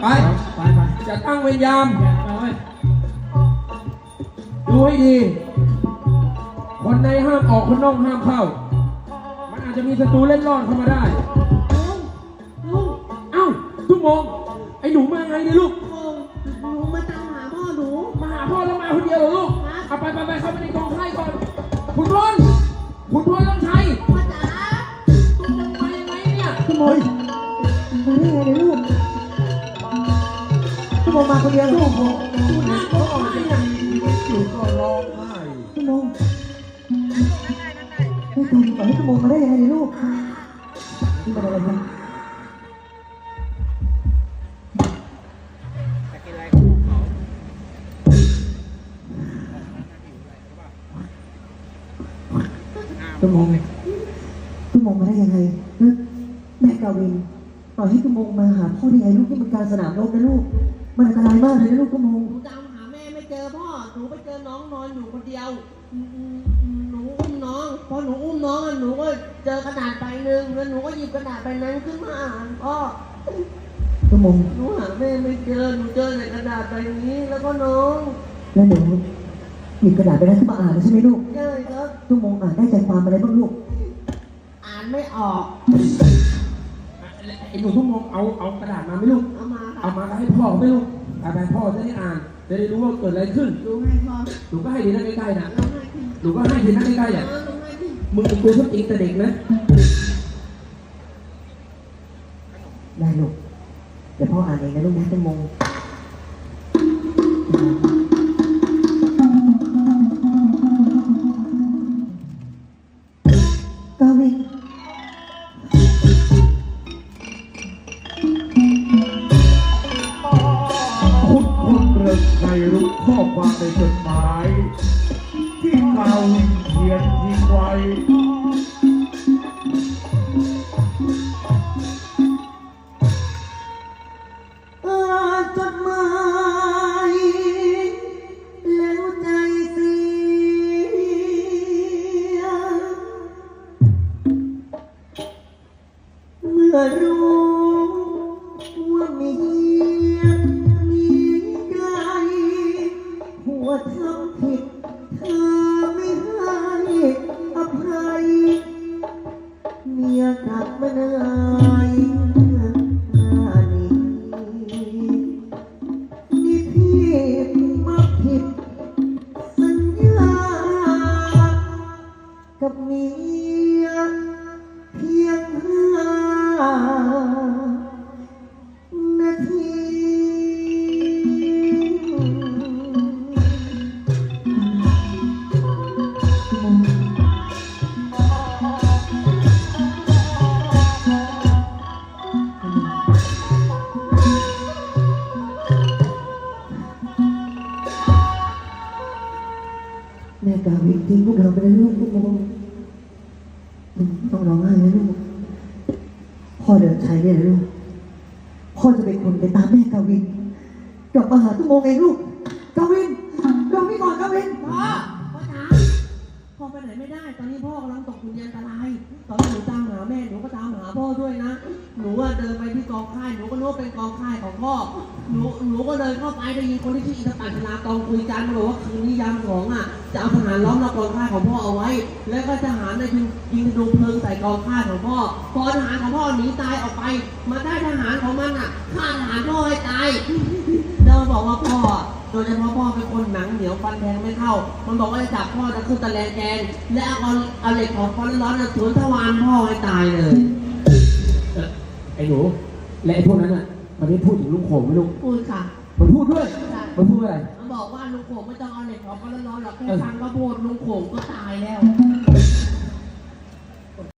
ไป ไปไปจะตั้งเวรยาม ไปดูให้ดี คนในห้ามออกคนนอกห้ามเข้า มันอาจจะมีศัตรูเล่นร่อนเข้ามาได้ เอ้าทุกโมงไอ้หนูมาไงเนี่ยลูก ขโมมาคนเดียวเหรอดูหน้าพ่อเนี่ยอยู่ก็ร้องไห้ขโมยไม่ตรงปล่อยให้ขโมยมาได้ยังไงลูกนี่มันอะไรกันตุ้มงตุ้มงมาได้ยังไงแล้วแม่กาวินปล่อยให้ตุ้มงมาหาพ่อได้ไงลูกนี่มันการสนามรบนะลูก มันอันตรายมากเลยนะลูกตุ้มงหนูตามหาแม่ไม่เจอพ่อ หนูไปเจอน้องนอนอยู่คนเดียวอืมอืมอืมหนูอุ้มน้อง พอหนูอุ้มน้องอะหนูก็เจอกระดาษใบหนึ่งแล้วหนูก็หยิบกระดาษใบนั้นขึ้นมาอ่านพ่อตุ้มงหนูหาแม่ไม่เจอ หนูเจอแต่กระดาษใบนี้ แล้วก็น้องแล้วหนูหยิบกระดาษไปนั้นขึ้นมาอ่านเลยใช่ไหมลูกใช่ครับตุ้มงอ่านได้ใจความอะไรบ้างลูก อ่านไม่ออก ไอ้หนูทุกโมงเอาเอากระดาษมาไหม่ลูกเอามาค่ะเอามาให้พ่อไหม่ลูกเอาไปพ่อจะได้อ่าน จะได้รู้ว่าเกิดอะไรขึ้นหนูให้พ่อหนูก็ให้ดีนั่งใกล้ๆนะเราให้พี่หนูก็ให้ดีนั่งใกล้ๆอะ เออหนูให้พี่มึงเป็นตัวชอบจริงแต่เด็กนะได้ลูกเดี๋ยวพ่ออ่านเองนะลูกนะตุ้มง รู้ข้อความในจดหมาย ที่กาเขียนทิ้งไว้จดหมายแล้วใจเสียเมื่อรู้ว่ามี แม่กาวินทิ้งพวกเราไปแล้วลูกพวกเราต้องร้องไห้นะลูกพ่อเดินชัยเนี่ยลูกพ่อจะเป็นคนไปตามแม่กาวินกลับมาหาตุ้มงเองลูกกาวินรอพี่ก่อนกาวินพ่อ ไปไหนไม่ได้ ตอนนี้พ่อกำลังตกอยู่ในอันตราย ตอนนี้หนูตามหาแม่หนูก็ตามหาพ่อด้วยนะ หนูว่าเดินไปที่กองค่ายหนูก็นึกว่าเป็นกองค่ายของพ่อ หนูหนูก็เดินเข้าไปได้ยินคนที่ชื่ออินทปัตนาตองคุยกันมาบอกว่าคืนนี้ยามสองอะจะเอาทหารล้อมรอบกองค่ายของพ่อเอาไว้ แล้วก็ทหารในยิงยิงธนูเพลิงใส่กองค่ายของพ่อ พอทหารของพ่อหนีตายออกไป มาได้ทหารของมันอะฆ่าทหารพ่อให้ตายเราบอกว่าพ่อ โดยเฉพาะพ่อเป็นคนหนังเหนียวฟันแทงไม่เข้า มันบอกว่าจะจับพ่อจะขึ้นตะแลงแกงและเอาเอาเหล็กของฟ้อนร้อนๆน่ะสวนทวารพ่อให้ตายเลยเอ่อไอ้หนูและไอ้พวกนั้นอะ มันได้พูดถึงลุงโขงไหมลูกพูดค่ะ มันพูดด้วยใช่มันพูดอะไร มันบอกว่าลุงโขงไม่ต้องเอาเหล็กของฟ้อนร้อนๆหรอกแค่ฟังก็พูดลุงโขงก็ตายแล้ว